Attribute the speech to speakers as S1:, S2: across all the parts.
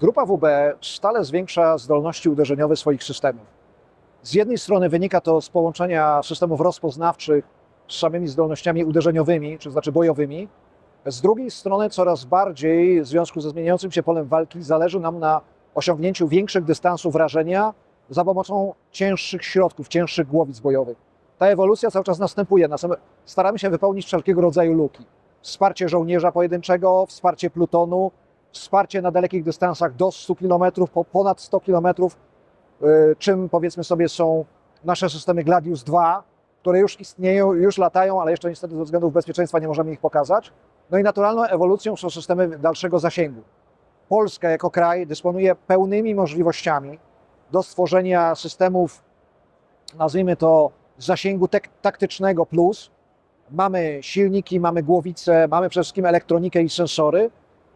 S1: Grupa WB stale zwiększa zdolności uderzeniowe swoich systemów. Z jednej strony wynika to z połączenia systemów rozpoznawczych z samymi zdolnościami uderzeniowymi, czy znaczy bojowymi. Z drugiej strony coraz bardziej w związku ze zmieniającym się polem walki zależy nam na osiągnięciu większych dystansów rażenia za pomocą cięższych środków, cięższych głowic bojowych. Ta ewolucja cały czas następuje. Staramy się wypełnić wszelkiego rodzaju luki. Wsparcie żołnierza pojedynczego, wsparcie plutonu, wsparcie na dalekich dystansach do 100 km, po ponad 100 km, czym powiedzmy sobie są nasze systemy Gladius 2, które już istnieją, już latają, ale jeszcze niestety ze względów bezpieczeństwa nie możemy ich pokazać. No i naturalną ewolucją są systemy dalszego zasięgu. Polska jako kraj dysponuje pełnymi możliwościami do stworzenia systemów, nazwijmy to zasięgu taktycznego plus. Mamy silniki, mamy głowice, mamy przede wszystkim elektronikę i sensory.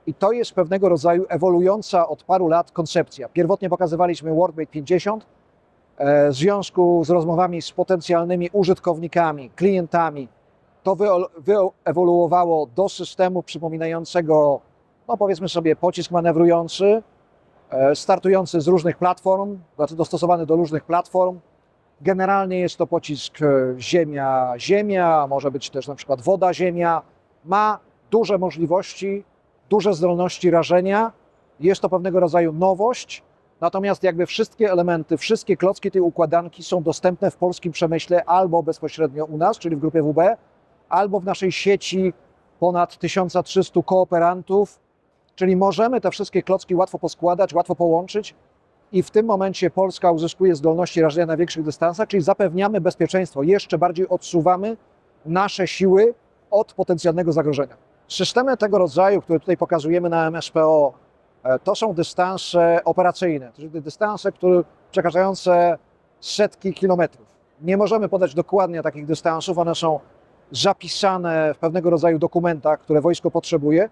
S1: I to jest pewnego rodzaju ewoluująca od paru lat koncepcja. Pierwotnie pokazywaliśmy WorldBait 50. E, W związku z rozmowami z potencjalnymi użytkownikami, klientami, to wyewoluowało do systemu przypominającego, no powiedzmy sobie, pocisk manewrujący, e, startujący z różnych platform, znaczy dostosowany do różnych platform. Generalnie jest to pocisk ziemia-ziemia, może być też na przykład woda-ziemia. Ma duże możliwości, duże zdolności rażenia. Jest to pewnego rodzaju nowość, natomiast jakby wszystkie elementy, wszystkie klocki tej układanki są dostępne w polskim przemyśle albo bezpośrednio u nas, czyli w grupie WB, albo w naszej sieci ponad 1300 kooperantów, czyli możemy te wszystkie klocki łatwo poskładać, łatwo połączyć i w tym momencie Polska uzyskuje zdolności rażenia na większych dystansach, czyli zapewniamy bezpieczeństwo, jeszcze bardziej odsuwamy nasze siły od potencjalnego zagrożenia. Systemy tego rodzaju, które tutaj pokazujemy na MSPO, e, to są dystanse operacyjne, czyli dystanse, które przekraczające setki kilometrów. Nie możemy podać dokładnie takich dystansów, one są zapisane w pewnego rodzaju dokumentach, które wojsko potrzebuje,